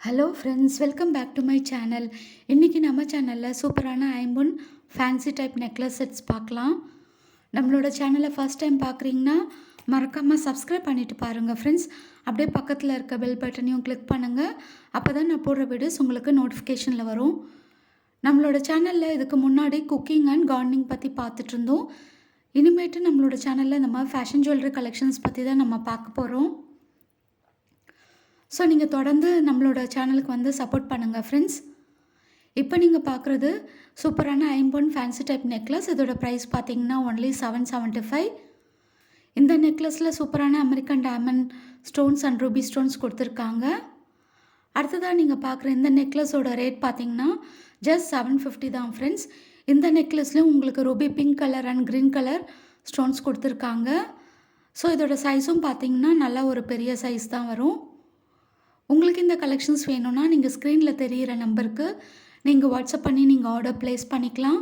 Hello friends welcome back to my channel இன்றைக்கி நம்ம சேனலில் சூப்பரான ஐம்பொன் ஃபேன்சி டைப் நெக்லஸ் செட்ஸ் பார்க்கலாம். நம்மளோட சேனலை ஃபஸ்ட் டைம் பார்க்குறீங்கன்னா மறக்காமல் சப்ஸ்கிரைப் பண்ணிவிட்டு பாருங்கள் ஃப்ரெண்ட்ஸ் அப்படியே பக்கத்தில் இருக்க பெல் பட்டனையும் கிளிக் பண்ணுங்கள் அப்போ தான் நான் போடுற வீடியோஸ் உங்களுக்கு நோட்டிஃபிகேஷனில் வரும். நம்மளோட சேனலில் இதுக்கு முன்னாடி குக்கிங் அண்ட் கார்டனிங் பற்றி பார்த்துட்டு இருந்தோம். இனிமேட்டு நம்மளோட சேனலில் நம்ம ஃபேஷன் ஜுவல்லரி கலெக்ஷன்ஸ் பற்றி தான் நம்ம பார்க்க போகிறோம் ஸோ நீங்கள் தொடர்ந்து நம்மளோட சேனலுக்கு வந்து சப்போர்ட் பண்ணுங்கள் ஃப்ரெண்ட்ஸ் இப்போ நீங்கள் பார்க்குறது சூப்பரான ஐம்பொன் ஃபேன்சி டைப் நெக்லஸ் இதோட ப்ரைஸ் பார்த்தீங்கன்னா ஒன்லி செவன் செவன்ட்டி ஃபைவ் இந்த நெக்லஸில் சூப்பரான American diamond stones and ruby stones கொடுத்துருக்காங்க. அடுத்ததாக நீங்கள் பார்க்குற இந்த நெக்லஸோட ரேட் பார்த்தீங்கன்னா ஜஸ்ட் செவன் ஃபிஃப்டி தான் ஃப்ரெண்ட்ஸ் இந்த நெக்லஸ்லேயும் உங்களுக்கு ruby pink colour and green colour stones கொடுத்துருக்காங்க. ஸோ இதோட சைஸும் பார்த்தீங்கன்னா நல்லா ஒரு பெரிய சைஸ் தான் வரும். உங்களுக்கு இந்த கலெக்ஷன்ஸ் வேணும்னா நீங்கள் ஸ்க்ரீனில் தெரிகிற நம்பருக்கு நீங்கள் வாட்ஸ்அப் பண்ணி நீங்கள் ஆர்டர் ப்ளேஸ் பண்ணிக்கலாம்.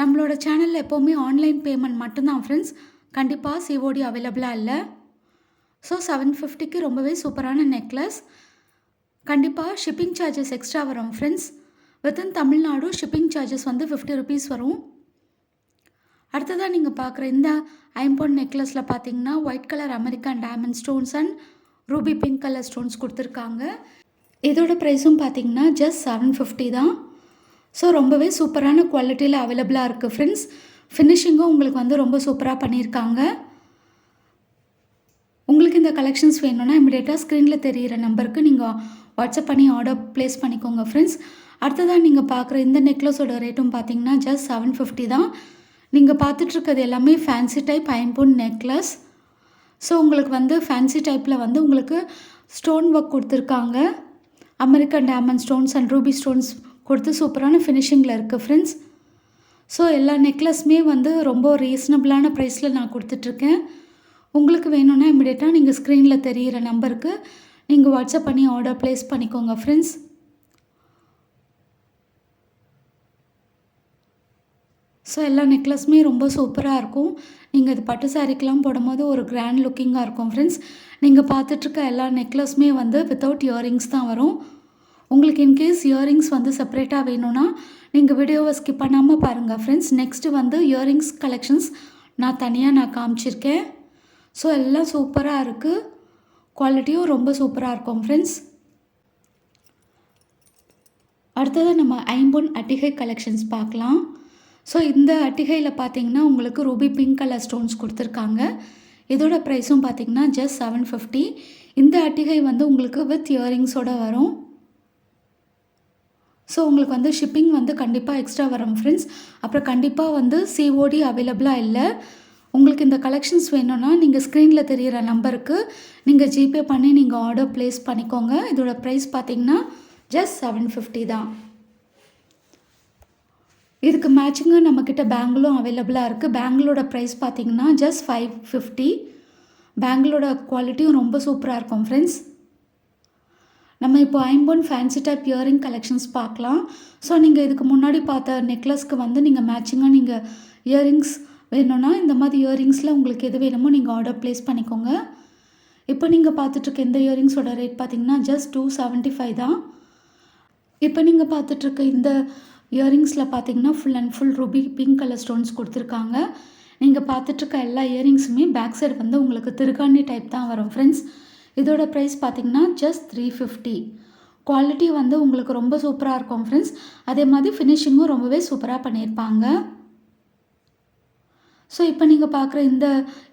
நம்மளோட சேனலில் எப்போவுமே ஆன்லைன் பேமெண்ட் மட்டும்தான் ஃப்ரெண்ட்ஸ் கண்டிப்பாக சிஓடி அவைலபிளாக இல்லை. ஸோ செவன் ஃபிஃப்டிக்கு ரொம்பவே சூப்பரான நெக்லஸ் கண்டிப்பாக ஷிப்பிங் சார்ஜஸ் எக்ஸ்ட்ரா வரும் friends within Tamil Nadu shipping charges வந்து ஃபிஃப்டி ருபீஸ் வரும். அடுத்ததாக நீங்கள் பார்க்குற இந்த ஐம்பொன் நெக்லஸில் பார்த்தீங்கன்னா white colour American diamond stones and ruby pink colour stones கொடுத்துருக்காங்க. இதோட ப்ரைஸும் பார்த்தீங்கன்னா ஜஸ்ட் செவன் ஃபிஃப்டி தான். ஸோ ரொம்பவே சூப்பரான குவாலிட்டியில் அவைலபிளாக இருக்குது ஃப்ரெண்ட்ஸ் ஃபினிஷிங்கும் உங்களுக்கு வந்து ரொம்ப சூப்பராக பண்ணியிருக்காங்க. உங்களுக்கு இந்த கலெக்ஷன்ஸ் வேணும்னா இமிடியேட்டாக ஸ்க்ரீனில் தெரிகிற நம்பருக்கு நீங்கள் வாட்ஸ்அப் பண்ணி ஆர்டர் ப்ளேஸ் பண்ணிக்கோங்க ஃப்ரெண்ட்ஸ் அடுத்ததாக நீங்கள் பார்க்குற இந்த நெக்லஸோட ரேட்டும் பார்த்தீங்கன்னா ஜஸ்ட் செவன் ஃபிஃப்டி தான். நீங்கள் பார்த்துட்ருக்கிறது எல்லாமே ஃபேன்சி டைப் ஐம்பூன் நெக்லஸ் ஸோ உங்களுக்கு வந்து ஃபேன்சி டைப்பில் வந்து உங்களுக்கு ஸ்டோன் ஒர்க் கொடுத்துருக்காங்க. American diamond stones and ruby stones கொடுத்து சூப்பரான ஃபினிஷிங்கில் இருக்குது ஃப்ரெண்ட்ஸ் ஸோ எல்லா நெக்லஸுமே வந்து ரொம்ப ரீசனபிளான ப்ரைஸில் நான் கொடுத்துட்ருக்கேன். உங்களுக்கு வேணும்னா இமிடியேட்டாக நீங்கள் ஸ்க்ரீனில் தெரிகிற நம்பருக்கு நீங்கள் வாட்ஸ்அப் பண்ணி ஆர்டர் ப்ளேஸ் பண்ணிக்கோங்க ஃப்ரெண்ட்ஸ் ஸோ எல்லா நெக்லஸுமே ரொம்ப சூப்பராக இருக்கும். நீங்கள் இது பட்டு சாரீக்கெலாம் போடும்போது ஒரு கிராண்ட் லுக்கிங்காக இருக்கும் ஃப்ரெண்ட்ஸ் நீங்கள் பார்த்துட்ருக்க எல்லா நெக்லஸுமே வந்து வித்தவுட் இயரிங்ஸ் தான் வரும். உங்களுக்கு இன்கேஸ் இயரிங்ஸ் வந்து செப்பரேட்டாக வேணும்னா நீங்கள் வீடியோவை ஸ்கிப் பண்ணாமல் பாருங்கள் ஃப்ரெண்ட்ஸ் நெக்ஸ்ட்டு வந்து இயரிங்ஸ் கலெக்ஷன்ஸ் நான் தனியாக நான் காமிச்சிருக்கேன். ஸோ எல்லாம் சூப்பராக இருக்குது குவாலிட்டியும் ரொம்ப சூப்பராக இருக்கும் ஃப்ரெண்ட்ஸ் அடுத்தது நம்ம ஐம்பொன் அட்டிகை கலெக்ஷன்ஸ் பார்க்கலாம். ஸோ இந்த அட்டிகையில் பார்த்தீங்கன்னா உங்களுக்கு ரூபி பிங்க் கலர் ஸ்டோன்ஸ் கொடுத்துருக்காங்க. இதோட ப்ரைஸும் பார்த்தீங்கன்னா ஜஸ்ட் செவன் ஃபிஃப்டி இந்த அட்டிகை வந்து உங்களுக்கு வித் இயரிங்ஸோடு வரும். ஸோ உங்களுக்கு வந்து ஷிப்பிங் வந்து கண்டிப்பாக எக்ஸ்ட்ரா வரும் ஃப்ரெண்ட்ஸ் அப்புறம் கண்டிப்பாக வந்து சிஓடி அவைலபிளாக இல்லை. உங்களுக்கு இந்த கலெக்ஷன்ஸ் வேணும்னா நீங்கள் ஸ்க்ரீனில் தெரிகிற நம்பருக்கு நீங்கள் ஜிபே பண்ணி நீங்கள் ஆர்டர் ப்ளேஸ் பண்ணிக்கோங்க. இதோட ப்ரைஸ் பார்த்தீங்கன்னா ஜஸ்ட் செவன் ஃபிஃப்டி தான். இதுக்கு மேட்சிங்காக நம்மக்கிட்ட பேங்கிளும் அவைலபிளாக இருக்குது பேங்கிளோட ப்ரைஸ் பார்த்தீங்கன்னா ஜஸ்ட் ஃபைவ் ஃபிஃப்டி பேங்கிளோட குவாலிட்டியும் ரொம்ப சூப்பராக இருக்கும் ஃப்ரெண்ட்ஸ் நம்ம இப்போ ஐம்பொன் ஃபேன்சி டைப் இயரிங் கலெக்ஷன்ஸ் பார்க்கலாம். ஸோ நீங்கள் இதுக்கு முன்னாடி பார்த்த நெக்லஸ்க்கு வந்து நீங்கள் மேட்சிங்காக நீங்கள் இயரிங்ஸ் வேணும்னா இந்த மாதிரி இயரிங்ஸில் உங்களுக்கு எது வேணுமோ நீங்கள் ஆர்டர் ப்ளேஸ் பண்ணிக்கோங்க. இப்போ நீங்கள் பார்த்துட்ருக்க இந்த இயரிங்ஸோட ரேட் பார்த்தீங்கன்னா ஜஸ்ட் டூ செவன்ட்டி ஃபைவ் தான். இப்போ நீங்கள் பார்த்துட்ருக்க இந்த இயரிங்ஸில் பார்த்தீங்கன்னா full and full ruby pink colour stones கொடுத்துருக்காங்க. நீங்கள் பார்த்துட்ருக்க எல்லா இயரிங்ஸுமே பேக் சைடு வந்து உங்களுக்கு திருகாண்டி டைப் தான் வரும் ஃப்ரெண்ட்ஸ் இதோட ப்ரைஸ் பார்த்தீங்கன்னா ஜஸ்ட் த்ரீ ஃபிஃப்டி குவாலிட்டி வந்து உங்களுக்கு ரொம்ப சூப்பராக இருக்கும் ஃப்ரெண்ட்ஸ் அதே மாதிரி ஃபினிஷிங்கும் ரொம்பவே சூப்பராக பண்ணியிருப்பாங்க. ஸோ இப்போ நீங்கள் பார்க்குற இந்த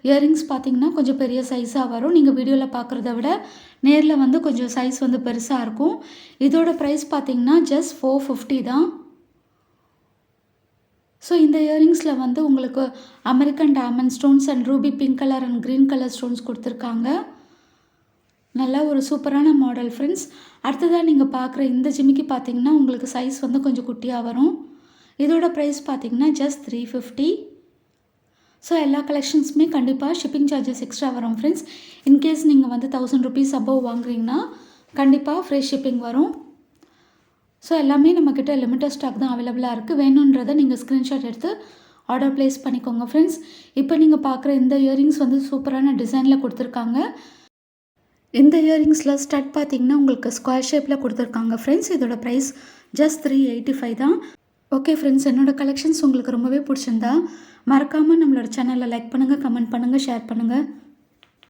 இயரிங்ஸ் பார்த்தீங்கன்னா கொஞ்சம் பெரிய சைஸாக வரும். நீங்கள் வீடியோவில் பார்க்குறத விட நேரில் வந்து கொஞ்சம் சைஸ் வந்து பெருசாக இருக்கும். இதோட ப்ரைஸ் பார்த்தீங்கன்னா ஜஸ்ட் ஃபோர் ஃபிஃப்டி தான். ஸோ இந்த இயரிங்ஸில் வந்து உங்களுக்கு American diamond stones and ruby pink colour and green colour stones கொடுத்துருக்காங்க. நல்லா ஒரு சூப்பரான மாடல் ஃப்ரெண்ட்ஸ் அடுத்ததாக நீங்கள் பார்க்குற இந்த ஜிமிக்கு பார்த்தீங்கன்னா உங்களுக்கு சைஸ் வந்து கொஞ்சம் குட்டியாக வரும். இதோட ப்ரைஸ் பார்த்தீங்கன்னா ஜஸ்ட் த்ரீ ஃபிஃப்டி ஸோ எல்லா கலெக்ஷன்ஸுமே கண்டிப்பாக ஷிப்பிங் சார்ஜஸ் எக்ஸ்ட்ரா வரும் ஃப்ரெண்ட்ஸ் இன்கேஸ் நீங்கள் வந்து தௌசண்ட் ருபீஸ் அபவ் வாங்குறீங்கன்னா கண்டிப்பாக ஃப்ரீ ஷிப்பிங் வரும். ஸோ எல்லாமே நம்மக்கிட்ட லிமிட்டட் ஸ்டாக் தான் அவைலபிளாக இருக்குது வேணுன்றதை நீங்கள் ஸ்க்ரீன்ஷாட் எடுத்து ஆர்டர் ப்ளேஸ் பண்ணிக்கோங்க ஃப்ரெண்ட்ஸ் இப்போ நீங்கள் பார்க்குற இந்த இயரிங்ஸ் வந்து சூப்பரான டிசைனில் கொடுத்துருக்காங்க. இந்த இயரிங்ஸில் ஸ்டட் பார்த்தீங்கன்னா உங்களுக்கு ஸ்கொயர் ஷேப்பில் கொடுத்துருக்காங்க ஃப்ரெண்ட்ஸ் இதோட price just three eighty five தான். ஓகே ஃப்ரெண்ட்ஸ் என்னோட கலெக்ஷன்ஸ் உங்களுக்கு ரொம்பவே பிடிச்சிருந்தா மறக்காமல் நம்மளோட சேனலை லைக் பண்ணுங்கள் கமெண்ட் பண்ணுங்கள் ஷேர் பண்ணுங்கள்